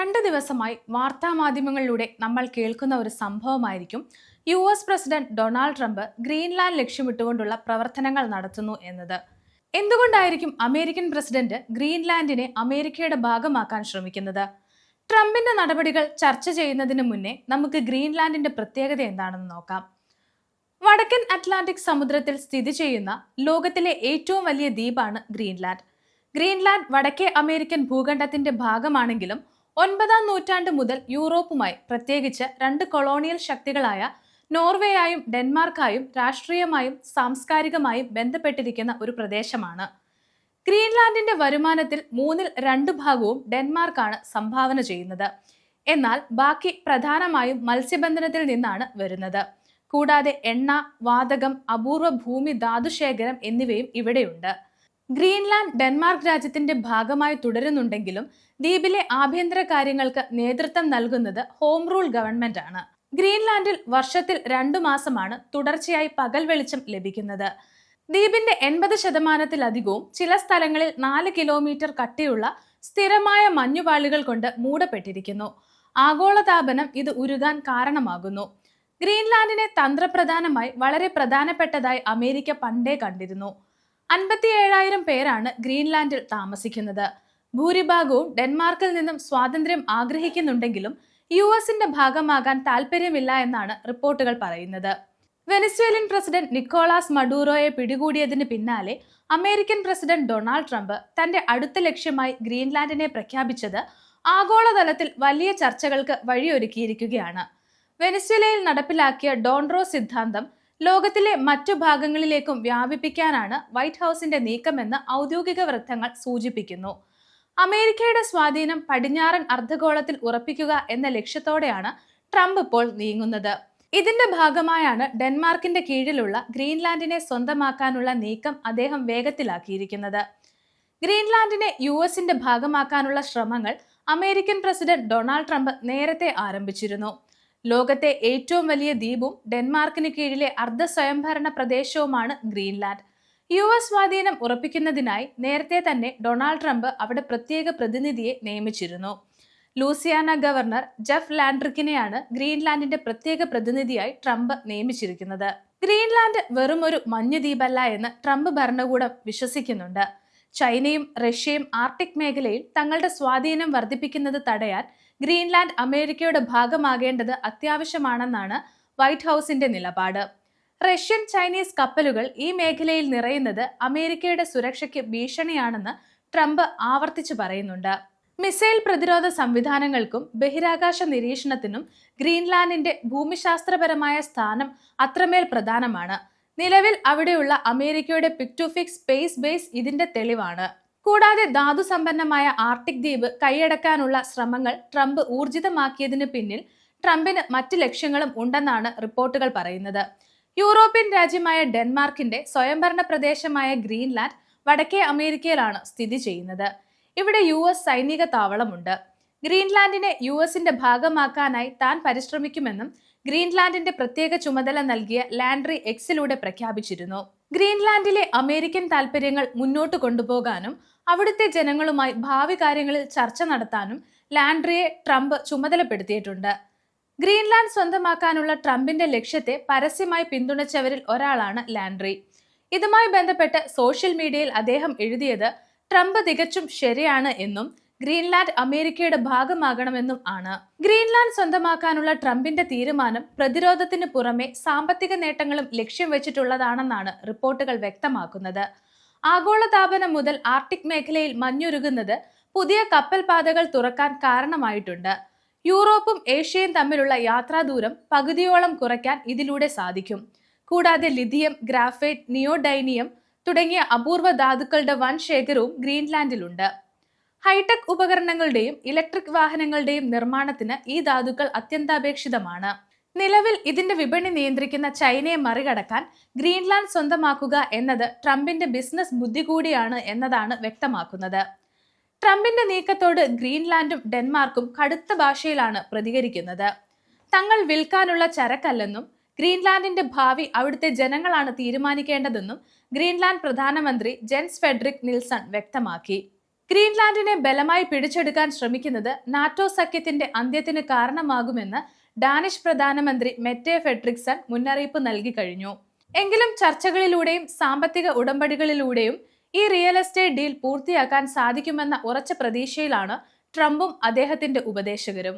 രണ്ട് ദിവസമായി വാർത്താമാധ്യമങ്ങളിലൂടെ നമ്മൾ കേൾക്കുന്ന ഒരു സംഭവമായിരിക്കും U S president Donald Trump Greenland ലക്ഷ്യമിട്ടുകൊണ്ടുള്ള പ്രവർത്തനങ്ങൾ നടത്തുന്നു എന്നത്. എന്തുകൊണ്ടായിരിക്കും അമേരിക്കൻ പ്രസിഡന്റ് ഗ്രീൻലാൻഡിനെ അമേരിക്കയുടെ ഭാഗമാക്കാൻ ശ്രമിക്കുന്നത്? ട്രംപിന്റെ നടപടികൾ ചർച്ച ചെയ്യുന്നതിന് മുന്നേ നമുക്ക് ഗ്രീൻലാൻഡിന്റെ പ്രത്യേകത എന്താണെന്ന് നോക്കാം. വടക്കൻ അറ്റ്ലാന്റിക് സമുദ്രത്തിൽ സ്ഥിതി ചെയ്യുന്ന ലോകത്തിലെ ഏറ്റവും വലിയ ദ്വീപാണ് ഗ്രീൻലാൻഡ്. ഗ്രീൻലാൻഡ് വടക്കേ അമേരിക്കൻ ഭൂഖണ്ഡത്തിന്റെ ഭാഗമാണെങ്കിലും ഒൻപതാം നൂറ്റാണ്ട് മുതൽ യൂറോപ്പുമായി പ്രത്യേകിച്ച് രണ്ട് കൊളോണിയൽ ശക്തികളായ നോർവേയായും ഡെൻമാർക്കായും രാഷ്ട്രീയമായും സാംസ്കാരികമായും ബന്ധപ്പെട്ടിരിക്കുന്ന ഒരു പ്രദേശമാണ്. ഗ്രീൻലാൻഡിന്റെ വരുമാനത്തിൽ മൂന്നിൽ രണ്ട് ഭാഗവും ഡെൻമാർക്കാണ് സംഭാവന ചെയ്യുന്നത്. എന്നാൽ ബാക്കി പ്രധാനമായും മത്സ്യബന്ധനത്തിൽ നിന്നാണ് വരുന്നത്. കൂടാതെ എണ്ണ വാതകം അപൂർവ ഭൂമി ധാതുശേഖരം എന്നിവയും ഇവിടെയുണ്ട്. ഗ്രീൻലാൻഡ് ഡെൻമാർക്ക് രാജ്യത്തിന്റെ ഭാഗമായി തുടരുന്നുണ്ടെങ്കിലും ദ്വീപിലെ ആഭ്യന്തര കാര്യങ്ങൾക്ക് നേതൃത്വം നൽകുന്നത് ഹോം റൂൾ ഗവൺമെന്റ് ആണ് ഗ്രീൻലാൻഡിൽ വർഷത്തിൽ രണ്ടു മാസമാണ് തുടർച്ചയായി പകൽ വെളിച്ചം ലഭിക്കുന്നത്. ദ്വീപിന്റെ എൺപത് ശതമാനത്തിലധികവും ചില സ്ഥലങ്ങളിൽ നാല് കിലോമീറ്റർ കട്ടിയുള്ള സ്ഥിരമായ മഞ്ഞുപാളികൾ കൊണ്ട് മൂടപ്പെട്ടിരിക്കുന്നു. ആഗോളതാപനം ഇത് ഉരുകാൻ കാരണമാകുന്നു. ഗ്രീൻലാൻഡിനെ തന്ത്രപ്രധാനമായി വളരെ പ്രധാനപ്പെട്ടതായി അമേരിക്ക പണ്ടേ കണ്ടിരുന്നു. അൻപത്തിയേഴായിരം പേരാണ് ഗ്രീൻലാൻഡിൽ താമസിക്കുന്നത്. ഭൂരിഭാഗവും ഡെൻമാർക്കിൽ നിന്നും സ്വാതന്ത്ര്യം ആഗ്രഹിക്കുന്നുണ്ടെങ്കിലും യു എസിന്റെ ഭാഗമാകാൻ താല്പര്യമില്ല എന്നാണ് റിപ്പോർട്ടുകൾ പറയുന്നത്. വെനസ്വേലിയൻ പ്രസിഡന്റ് നിക്കോളാസ് മഡൂറോയെ പിടികൂടിയതിന് പിന്നാലെ അമേരിക്കൻ പ്രസിഡന്റ് ഡൊണാൾഡ് ട്രംപ് തന്റെ അടുത്ത ലക്ഷ്യമായി ഗ്രീൻലാൻഡിനെ പ്രഖ്യാപിച്ചത് ആഗോളതലത്തിൽ വലിയ ചർച്ചകൾക്ക് വഴിയൊരുക്കിയിരിക്കുകയാണ്. വെനസ്വേലയിൽ നടപ്പിലാക്കിയ ഡോൺറോ സിദ്ധാന്തം ലോകത്തിലെ മറ്റു ഭാഗങ്ങളിലേക്കും വ്യാപിപ്പിക്കാനാണ് വൈറ്റ് ഹൗസിന്റെ നീക്കമെന്ന് ഔദ്യോഗിക വൃത്തങ്ങൾ സൂചിപ്പിക്കുന്നു. അമേരിക്കയുടെ സ്വാധീനം പടിഞ്ഞാറൻ അർദ്ധഗോളത്തിൽ ഉറപ്പിക്കുക എന്ന ലക്ഷ്യത്തോടെയാണ് ട്രംപ് ഇപ്പോൾ നീങ്ങുന്നത്. ഇതിന്റെ ഭാഗമായാണ് ഡെൻമാർക്കിന്റെ കീഴിലുള്ള ഗ്രീൻലാൻഡിനെ സ്വന്തമാക്കാനുള്ള നീക്കം അദ്ദേഹം വേഗത്തിലാക്കിയിരിക്കുന്നത്. ഗ്രീൻലാൻഡിനെ യു എസിന്റെ ഭാഗമാക്കാനുള്ള ശ്രമങ്ങൾ അമേരിക്കൻ പ്രസിഡന്റ് ഡൊണാൾഡ് ട്രംപ് നേരത്തെ ആരംഭിച്ചിരുന്നു. ലോകത്തെ ഏറ്റവും വലിയ ദ്വീപും ഡെൻമാർക്കിന് കീഴിലെ അർദ്ധ സ്വയംഭരണ പ്രദേശവുമാണ് ഗ്രീൻലാൻഡ്. യു എസ് സ്വാധീനം ഉറപ്പിക്കുന്നതിനായി നേരത്തെ തന്നെ ഡൊണാൾഡ് ട്രംപ് അവിടെ പ്രത്യേക പ്രതിനിധിയെ നിയമിച്ചിരുന്നു. ലൂസിയാന ഗവർണർ ജെഫ് ലാൻഡ്രിക്കിനെയാണ് ഗ്രീൻലാൻഡിന്റെ പ്രത്യേക പ്രതിനിധിയായി ട്രംപ് നിയമിച്ചിരിക്കുന്നത്. ഗ്രീൻലാൻഡ് വെറും ഒരു മഞ്ഞുദ്വീപല്ല എന്ന് ട്രംപ് ഭരണകൂടം വിശ്വസിക്കുന്നുണ്ട്. ചൈനയും റഷ്യയും ആർട്ടിക് മേഖലയിൽ തങ്ങളുടെ സ്വാധീനം വർദ്ധിപ്പിക്കുന്നത് തടയാൻ ഗ്രീൻലാൻഡ് അമേരിക്കയുടെ ഭാഗമാകേണ്ടത് അത്യാവശ്യമാണെന്നാണ് വൈറ്റ് ഹൗസിന്റെ നിലപാട്. റഷ്യൻ ചൈനീസ് കപ്പലുകൾ ഈ മേഖലയിൽ നിറയുന്നത് അമേരിക്കയുടെ സുരക്ഷയ്ക്ക് ഭീഷണിയാണെന്ന് ട്രംപ് ആവർത്തിച്ചു പറയുന്നുണ്ട്. മിസൈൽ പ്രതിരോധ സംവിധാനങ്ങൾക്കും ബഹിരാകാശ നിരീക്ഷണത്തിനും ഗ്രീൻലാൻഡിന്റെ ഭൂമിശാസ്ത്രപരമായ സ്ഥാനം അത്രമേൽ പ്രധാനമാണ്. നിലവിൽ അവിടെയുള്ള അമേരിക്കയുടെ പിക്ടുഫിക് സ്പേസ് ബേസ് ഇതിന്റെ തെളിവാണ്. കൂടാതെ ധാതുസമ്പന്നമായ ആർട്ടിക് ദ്വീപ് കൈയടക്കാനുള്ള ശ്രമങ്ങൾ ട്രംപ് ഊർജിതമാക്കിയതിന് പിന്നിൽ ട്രംപിന് മറ്റ് ലക്ഷ്യങ്ങളും ഉണ്ടെന്നാണ് റിപ്പോർട്ടുകൾ പറയുന്നത്. യൂറോപ്യൻ രാജ്യമായ ഡെൻമാർക്കിന്റെ സ്വയംഭരണ പ്രദേശമായ ഗ്രീൻലാൻഡ് വടക്കേ അമേരിക്കയിലാണ് സ്ഥിതി ചെയ്യുന്നത്. ഇവിടെ യു എസ് സൈനിക താവളമുണ്ട്. ഗ്രീൻലാൻഡിനെ യു എസിന്റെ ഭാഗമാക്കാനായി താൻ പരിശ്രമിക്കുമെന്നും ഗ്രീൻലാൻഡിന്റെ പ്രത്യേക ചുമതല നൽകിയ ലാൻഡ്രി എക്സിലൂടെ പ്രഖ്യാപിച്ചിരുന്നു. ഗ്രീൻലാൻഡിലെ അമേരിക്കൻ താൽപ്പര്യങ്ങൾ മുന്നോട്ട് കൊണ്ടുപോകാനും അവിടുത്തെ ജനങ്ങളുമായി ഭാവി കാര്യങ്ങളിൽ ചർച്ച നടത്താനും ലാൻഡ്രിയെ ട്രംപ് ചുമതലപ്പെടുത്തിയിട്ടുണ്ട്. ഗ്രീൻലാൻഡ് സ്വന്തമാക്കാനുള്ള ട്രംപിന്റെ ലക്ഷ്യത്തെ പരസ്യമായി പിന്തുണച്ചവരിൽ ഒരാളാണ് ലാൻഡ്രി. ഇതുമായി ബന്ധപ്പെട്ട് സോഷ്യൽ മീഡിയയിൽ അദ്ദേഹം എഴുതിയത് ട്രംപ് തികച്ചും ശരിയാണ് എന്നും ഗ്രീൻലാൻഡ് അമേരിക്കയുടെ ഭാഗമാകണമെന്നും ആണ്. ഗ്രീൻലാൻഡ് സ്വന്തമാക്കാനുള്ള ട്രംപിന്റെ തീരുമാനം പ്രതിരോധത്തിന് പുറമെ സാമ്പത്തിക നേട്ടങ്ങളും ലക്ഷ്യം വെച്ചിട്ടുള്ളതാണെന്നാണ് റിപ്പോർട്ടുകൾ വ്യക്തമാക്കുന്നത്. ആഗോളതാപനം മുതൽ ആർട്ടിക് മേഖലയിൽ മഞ്ഞുരുകുന്നത് പുതിയ കപ്പൽ പാതകൾ തുറക്കാൻ കാരണമായിട്ടുണ്ട്. യൂറോപ്പും ഏഷ്യയും തമ്മിലുള്ള യാത്രാദൂരം പകുതിയോളം കുറയ്ക്കാൻ ഇതിലൂടെ സാധിക്കും. കൂടാതെ ലിഥിയം ഗ്രാഫൈറ്റ് നിയോഡൈനിയം തുടങ്ങിയ അപൂർവ ധാതുക്കളുടെ വൻ ശേഖരവും ഗ്രീൻലാൻഡിലുണ്ട്. ഹൈടെക് ഉപകരണങ്ങളുടെയും ഇലക്ട്രിക് വാഹനങ്ങളുടെയും നിർമ്മാണത്തിന് ഈ ധാതുക്കൾ അത്യന്താപേക്ഷിതമാണ്. നിലവിൽ ഇതിന്റെ വിപണി നിയന്ത്രിക്കുന്ന ചൈനയെ മറികടക്കാൻ ഗ്രീൻലാൻഡ് സ്വന്തമാക്കുക എന്നത് ട്രംപിന്റെ ബിസിനസ് ബുദ്ധി കൂടിയാണ് എന്നതാണ് വ്യക്തമാക്കുന്നത്. ട്രംപിന്റെ നീക്കത്തോട് ഗ്രീൻലാൻഡും ഡെൻമാർക്കും കടുത്ത ഭാഷയിലാണ് പ്രതികരിക്കുന്നത്. തങ്ങൾ വിൽക്കാനുള്ള ചരക്കല്ലെന്നും ഗ്രീൻലാൻഡിന്റെ ഭാവി അവിടുത്തെ ജനങ്ങളാണ് തീരുമാനിക്കേണ്ടതെന്നും ഗ്രീൻലാൻഡ് പ്രധാനമന്ത്രി ജെൻസ് ഫെഡറിക് നിൽസൺ വ്യക്തമാക്കി. ഗ്രീൻലാൻഡിനെ ബലമായി പിടിച്ചെടുക്കാൻ ശ്രമിക്കുന്നത് നാറ്റോ സഖ്യത്തിന്റെ അന്ത്യത്തിന് കാരണമാകുമെന്ന് ഡാനിഷ് പ്രധാനമന്ത്രി മെറ്റേ ഫെഡ്രിക്സൺ മുന്നറിയിപ്പ് നൽകി കഴിഞ്ഞു. എങ്കിലും ചർച്ചകളിലൂടെയും സാമ്പത്തിക ഉടമ്പടികളിലൂടെയും ഈ റിയൽ എസ്റ്റേറ്റ് ഡീൽ പൂർത്തിയാക്കാൻ സാധിക്കുമെന്ന ഉറച്ച പ്രതീക്ഷയിലാണ് ട്രംപും അദ്ദേഹത്തിന്റെ ഉപദേശകരും.